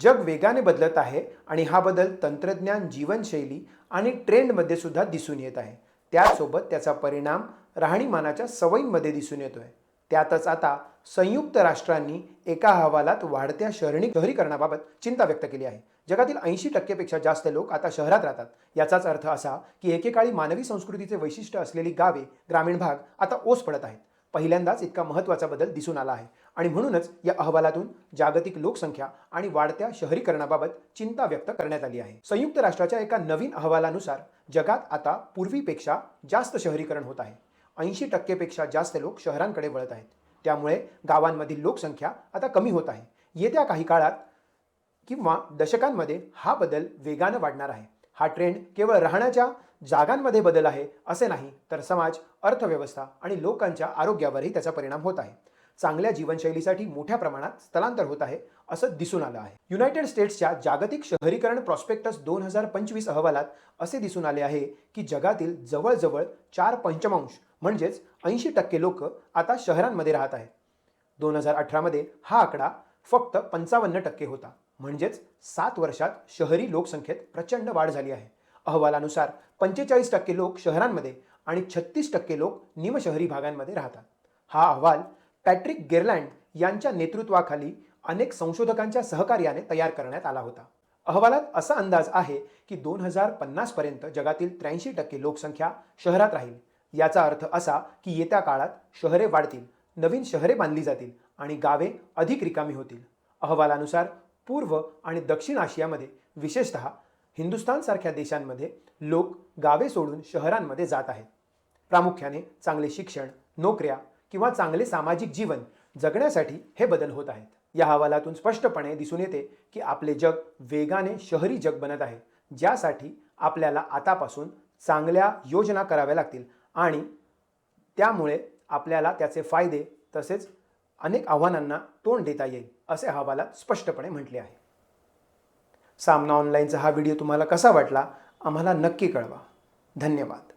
जग वेगाने बदलत आहे आणि हा बदल तंत्रज्ञान जीवनशैली आणि ट्रेंडमध्ये सुद्धा दिसून येत आहे. त्यासोबत त्याचा परिणाम राहणीमानाच्या सवयींमध्ये दिसून येतोय. त्यातच आता संयुक्त राष्ट्रांनी एका अहवालात वाढत्या शहरी शहरीकरणाबाबत चिंता व्यक्त केली आहे. जगातील ऐंशी टक्केपेक्षा जास्त लोक आता शहरात राहतात. याचाच अर्थ असा की एकेकाळी मानवी संस्कृतीचे वैशिष्ट्य असलेली गावे ग्रामीण भाग आता ओस पडत आहेत. पहिल्यांदाच इतका महत्त्वाचा बदल दिसून आला आहे. आणि म्हणूनच या अहवालातून जागतिक लोकसंख्या आणि वाढत्या शहरीकरणाबाबत चिंता व्यक्त करण्यात आली आहे. संयुक्त राष्ट्राच्या एका नवीन अहवालानुसार जगात आता पूर्वीपेक्षा जास्त शहरीकरण होत आहे. ऐंशी टक्केपेक्षा जास्त लोक शहरांकडे वळत आहेत. त्यामुळे गावांमधील लोकसंख्या आता कमी होत आहे. येत्या काही काळात किंवा दशकांमध्ये हा बदल वेगानं वाढणार आहे. हा ट्रेंड केवळ राहण्याच्या जागांमध्ये बदल आहे असे नाही तर समाज अर्थव्यवस्था आणि लोकांच्या आरोग्यावरही त्याचा परिणाम होत आहे. चांगल्या जीवनशैलीसाठी मोठ्या प्रमाणात स्थलांतर होत आहे असं दिसून आलं आहे. युनायटेड स्टेट्सच्या जागतिक शहरीकरण प्रॉस्पेक्टस दोन हजार पंचवीस अहवालात असे दिसून आले आहे की जगातील जवळजवळ चार पंचमांश म्हणजेच ऐंशी टक्के लोक आता शहरांमध्ये राहत आहेत. दोन हजार अठरामध्ये हा आकडा फक्त पंचावन्न टक्के होता म्हणजेच सात वर्षात शहरी लोकसंख्येत प्रचंड वाढ झाली आहे. अहवालानुसार पंचेचाळीस टक्के लोक शहरांमध्ये आणि छत्तीस टक्के लोक निमशहरी भागांमध्ये राहतात. हा अहवाल पॅट्रिक गेरलँड यांच्या नेतृत्वाखाली अनेक संशोधकांच्या सहकार्याने तयार करण्यात आला होता. अहवालात असा अंदाज आहे की दोन हजार पन्नासपर्यंत जगातील त्र्याऐंशी टक्के लोकसंख्या शहरात राहील. याचा अर्थ असा की येत्या काळात शहरे वाढतील नवीन शहरे बांधली जातील आणि गावे अधिक रिकामी होतील. अहवालानुसार पूर्व आणि दक्षिण आशियामध्ये विशेषतः हिंदुस्थानसारख्या देशांमध्ये लोक गावे सोडून शहरांमध्ये जात आहेत. प्रामुख्याने चांगले शिक्षण नोकऱ्या किंवा चांगले सामाजिक जीवन जगण्यासाठी हे बदल होत आहेत. या अहवालातून स्पष्टपणे दिसून येते की आपले जग वेगाने शहरी जग बनत आहे ज्यासाठी आपल्याला आतापासून चांगल्या योजना कराव्या लागतील आणि त्यामुळे आपल्याला त्याचे फायदे तसेच अनेक आव्हानांना तोंड देता येईल असे अहवालात स्पष्टपणे म्हटले आहे. सामना ऑनलाईनचा हा व्हिडिओ तुम्हाला कसा वाटला आम्हाला नक्की कळवा. धन्यवाद.